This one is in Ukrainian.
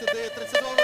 CD, Traçador